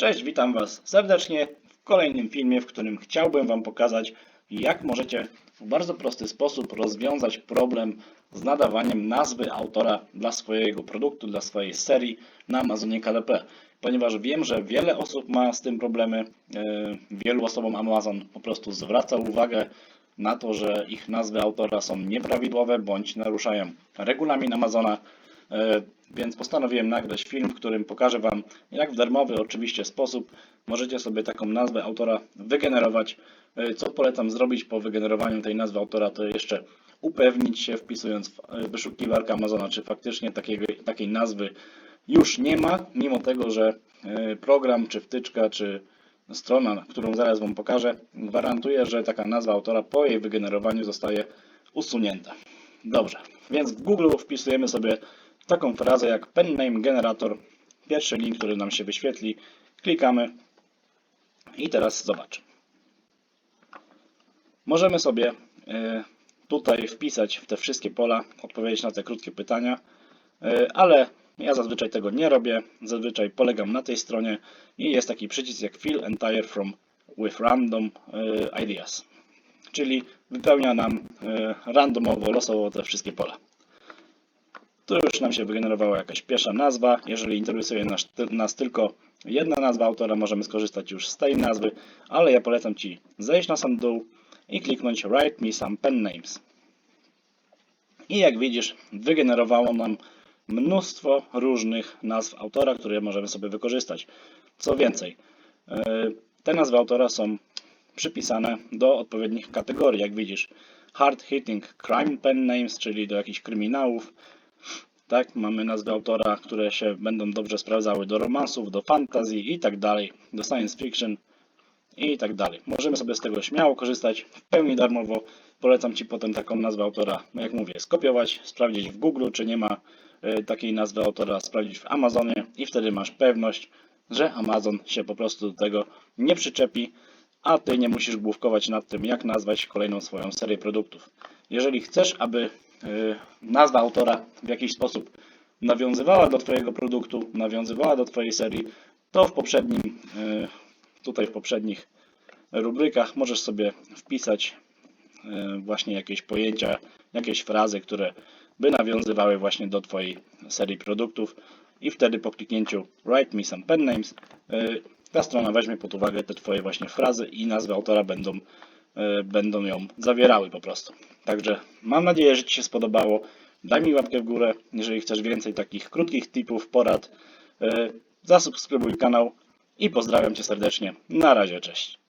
Cześć, witam Was serdecznie w kolejnym filmie, w którym chciałbym Wam pokazać, jak możecie w bardzo prosty sposób rozwiązać problem z nadawaniem nazwy autora dla swojego produktu, dla swojej serii na Amazonie KDP. Ponieważ wiem, że wiele osób ma z tym problemy, e, wielu osobom Amazon po prostu zwraca uwagę na to, że ich nazwy autora są nieprawidłowe bądź naruszają regulamin Amazona. E, Więc postanowiłem nagrać film, w którym pokażę Wam, jak w darmowy oczywiście sposób możecie sobie taką nazwę autora wygenerować. E, Co polecam zrobić po wygenerowaniu tej nazwy autora, to jeszcze upewnić się wpisując w e, wyszukiwarkę Amazona, czy faktycznie takiego, takiej nazwy już nie ma, mimo tego, że program, czy wtyczka, czy strona, którą zaraz Wam pokażę, gwarantuje, że taka nazwa autora po jej wygenerowaniu zostaje usunięta. Dobrze, więc w Google wpisujemy sobie taką frazę jak pen name generator. Pierwszy link, który nam się wyświetli, klikamy i teraz zobacz. Możemy sobie e, tutaj wpisać w te wszystkie pola, odpowiedzieć na te krótkie pytania, e, ale ja zazwyczaj tego nie robię. Zazwyczaj polegam na tej stronie i jest taki przycisk jak Fill Entire from with Random e, Ideas, czyli wypełnia nam randomowo, losowo te wszystkie pola. Tu już nam się wygenerowała jakaś pierwsza nazwa. Jeżeli interesuje nas, nas tylko jedna nazwa autora, możemy skorzystać już z tej nazwy, ale ja polecam Ci zejść na sam dół i kliknąć Write me some pen names. I jak widzisz, wygenerowało nam mnóstwo różnych nazw autora, które możemy sobie wykorzystać. Co więcej, e, te nazwy autora są przypisane do odpowiednich kategorii, jak widzisz. Hard hitting crime pen names, czyli do jakichś kryminałów. Tak, mamy nazwy autora, które się będą dobrze sprawdzały do romansów, do fantasy i tak dalej, do science fiction i tak dalej. Możemy sobie z tego śmiało korzystać w pełni darmowo. Polecam Ci potem taką nazwę autora, no jak mówię, skopiować, sprawdzić w Google, czy nie ma e, takiej nazwy autora, sprawdzić w Amazonie i wtedy masz pewność, że Amazon się po prostu do tego nie przyczepi, a Ty nie musisz główkować nad tym, jak nazwać kolejną swoją serię produktów. Jeżeli chcesz, aby nazwa autora w jakiś sposób nawiązywała do Twojego produktu, nawiązywała do Twojej serii, to w poprzednim, e, tutaj w poprzednich rubrykach możesz sobie wpisać e, właśnie jakieś pojęcia, jakieś frazy, które by nawiązywały właśnie do Twojej serii produktów. I wtedy po kliknięciu Write me some pen names ta strona weźmie pod uwagę te Twoje właśnie frazy i nazwy autora będą, będą ją zawierały po prostu. Także mam nadzieję, że Ci się spodobało. Daj mi łapkę w górę, jeżeli chcesz więcej takich krótkich tipów, porad. E, Zasubskrybuj kanał i pozdrawiam Cię serdecznie. Na razie, cześć.